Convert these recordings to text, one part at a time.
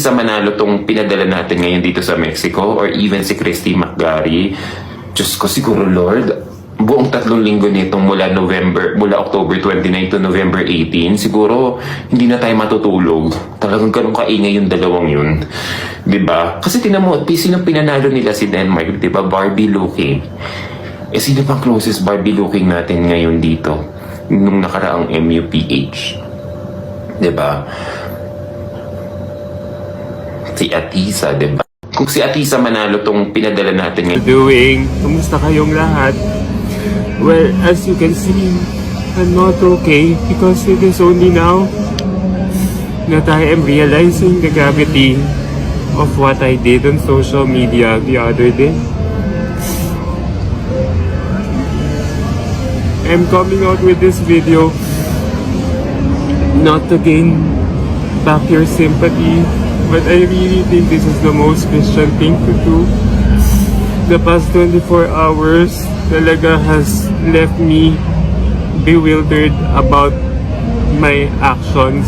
Atisa Manalo tong pinadala natin ngayon dito sa Mexico or even si Christy McGarry. Diyos ko siguro Lord, buong tatlong linggo nitong mula November, mula October 29 to November 18, siguro hindi na tayo matutulog. Talagang ganun kaingay yung dalawang yun. ba? Kasi tinan mo, sino pinanalo nila si Denmark, ba? Barbie looking. Eh sino pang closest Barbie looking natin ngayon dito? Nung nakaraang MUPH. ba? Si Atisa, 'di ba? Kung si Atisa manalo tong pinadala natin ngayon, doing? Kumusta kayong lahat? Well, as you can see, I'm not okay because it is only now that I am realizing the gravity of what I did on social media the other day. I'm coming out with this video not to gain back your sympathy, but I really think this is the most Christian thing to do. The past 24 hours talaga has left me bewildered about my actions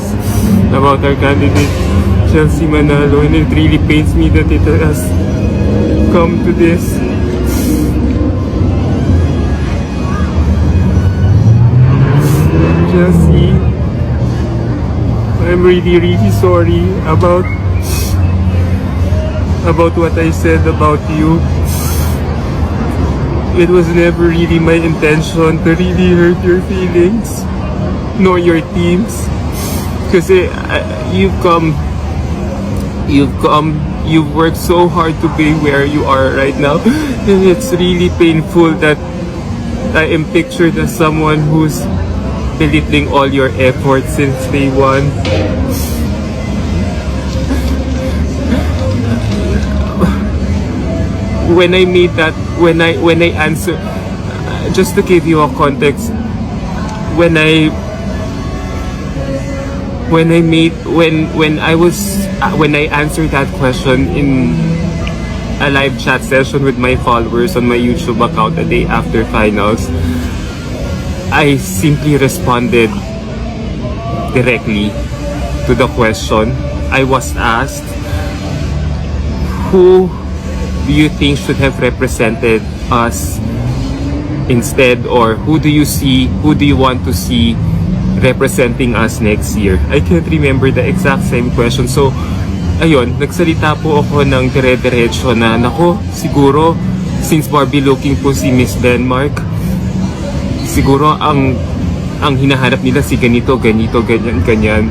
about our candidate Chelsea Manalo. And it really pains me that it has come to this. Chelsea I'm really really sorry about about what I said about you. It was never really my intention to really hurt your feelings nor your teams. Because uh, you've come you've come you've worked so hard to be where you are right now. And it's really painful that I am pictured as someone who's belittling all your efforts since day one when I made that when I when I answer uh, just to give you a context when I when I made when when I was uh, when I answered that question in a live chat session with my followers on my YouTube account the day after finals I simply responded directly to the question I was asked who do you think should have represented us instead? Or who do you see who do you want to see representing us next year? I can't remember the exact same question. So ayun nagsalita po ako ng dire-diretso na nako siguro since Barbie looking po si Miss Denmark siguro ang ang hinahanap nila si ganito ganito ganyan ganyan.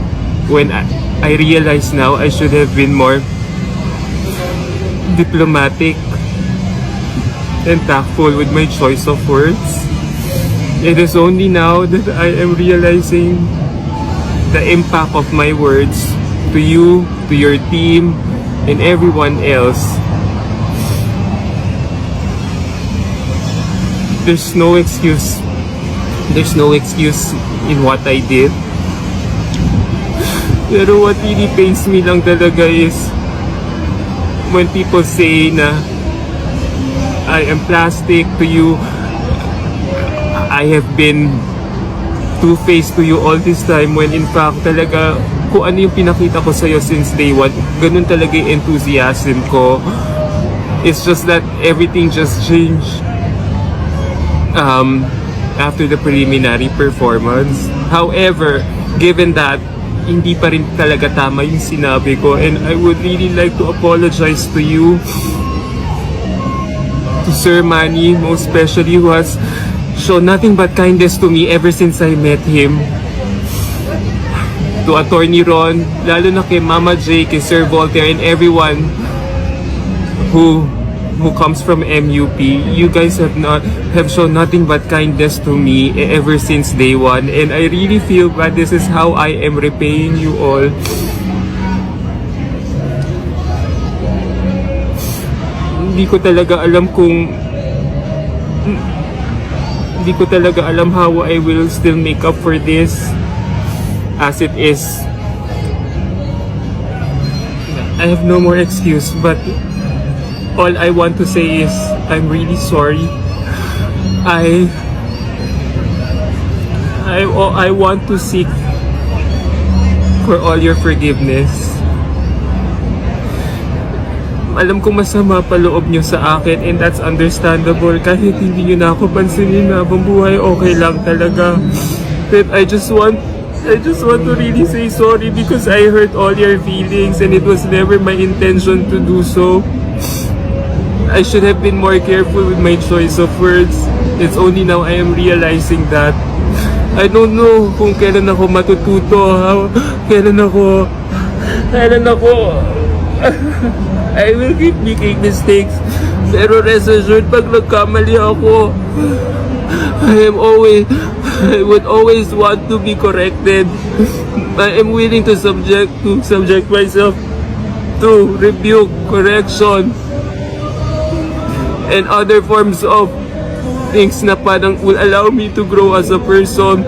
When I, I realize now I should have been more diplomatic and tactful with my choice of words. It is only now that I am realizing the impact of my words to you, to your team, and everyone else. There's no excuse. There's no excuse in what I did. Pero what really pains me lang talaga is when people say na I am plastic to you, I have been two-faced to you all this time when in fact talaga kung ano yung pinakita ko sa'yo since day one, ganun talaga yung enthusiasm ko. It's just that everything just changed um, after the preliminary performance. However, given that hindi pa rin talaga tama yung sinabi ko. And I would really like to apologize to you to Sir Manny most especially who has shown nothing but kindness to me ever since I met him. To Attorney Ron lalo na kay Mama J, kay Sir Voltaire and everyone who who comes from MUP, you guys have not have shown nothing but kindness to me e- ever since day one, and I really feel bad. This is how I am repaying you all. Hindi ko talaga alam kung hindi ko talaga alam how I will still make up for this as it is. I have no more excuse, but all I want to say is I'm really sorry. I I I want to seek for all your forgiveness. alam ko masama pa loob nyo sa akin and that's understandable. Kahit hindi nyo na ako pansinin na habang buhay, okay lang talaga. But I just want, I just want to really say sorry because I hurt all your feelings and it was never my intention to do so. I should have been more careful with my choice of words. It's only now I am realizing that. I don't know kung kailan ako matututo, how, kailan ako, kailan ako, I will keep making mistakes. Pero rest assured, pag nagkamali ako, I am always, I would always want to be corrected. I am willing to subject, to subject myself to rebuke, correction, and other forms of things na parang will allow me to grow as a person.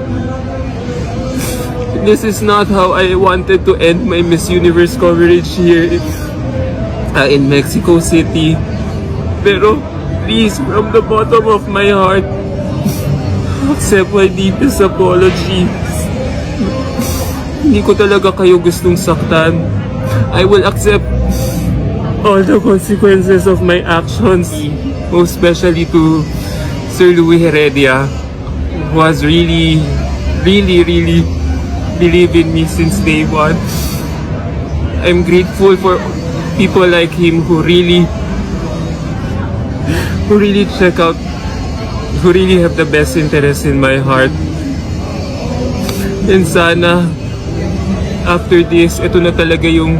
This is not how I wanted to end my Miss Universe coverage here uh, in Mexico City. Pero please, from the bottom of my heart, accept my deepest apology. Hindi ko talaga kayo gustong saktan. I will accept all the consequences of my actions, most especially to Sir Louis Heredia, who has really, really, really believed in me since day one. I'm grateful for people like him who really, who really check out, who really have the best interest in my heart. And sana, after this, ito na talaga yung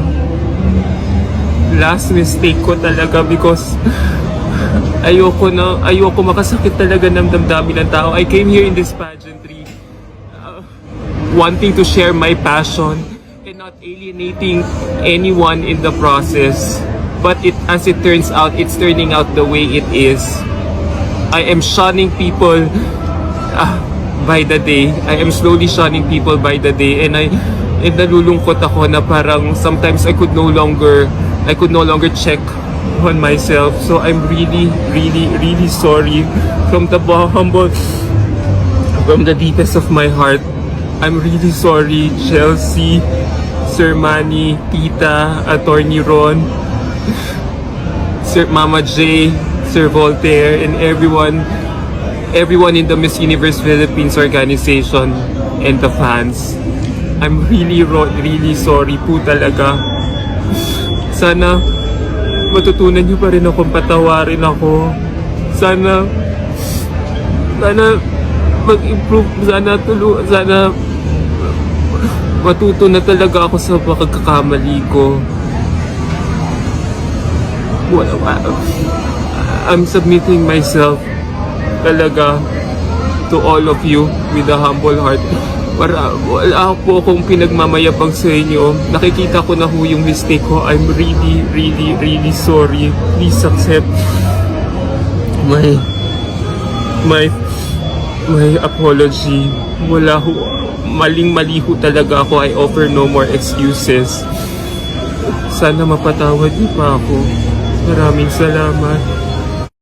last mistake ko talaga because ayoko na, ayoko makasakit talaga ng damdamin ng tao. I came here in this pageantry uh, wanting to share my passion and not alienating anyone in the process. But it, as it turns out, it's turning out the way it is. I am shunning people ah, by the day. I am slowly shunning people by the day and I and nalulungkot ako na parang sometimes I could no longer I could no longer check on myself. So I'm really really really sorry from the humble from the deepest of my heart. I'm really sorry Chelsea, Sir Manny, Tita, Attorney Ron, Sir Mama J, Sir Voltaire, and everyone, everyone in the Miss Universe Philippines organization and the fans. I'm really, really sorry po talaga. Sana matutunan niyo pa rin akong patawarin ako. Sana, sana mag-improve, sana tulu, sana matuto na talaga ako sa pagkakamali ko. Wala, wala. I'm submitting myself talaga to all of you with a humble heart. Para wala po akong pinagmamayabang sa inyo. Nakikita ko na ho yung mistake ko. I'm really, really, really sorry. Please accept my my my apology. Wala ho. Maling-mali ho talaga ako. I offer no more excuses. Sana mapatawad niyo pa ako. Maraming salamat.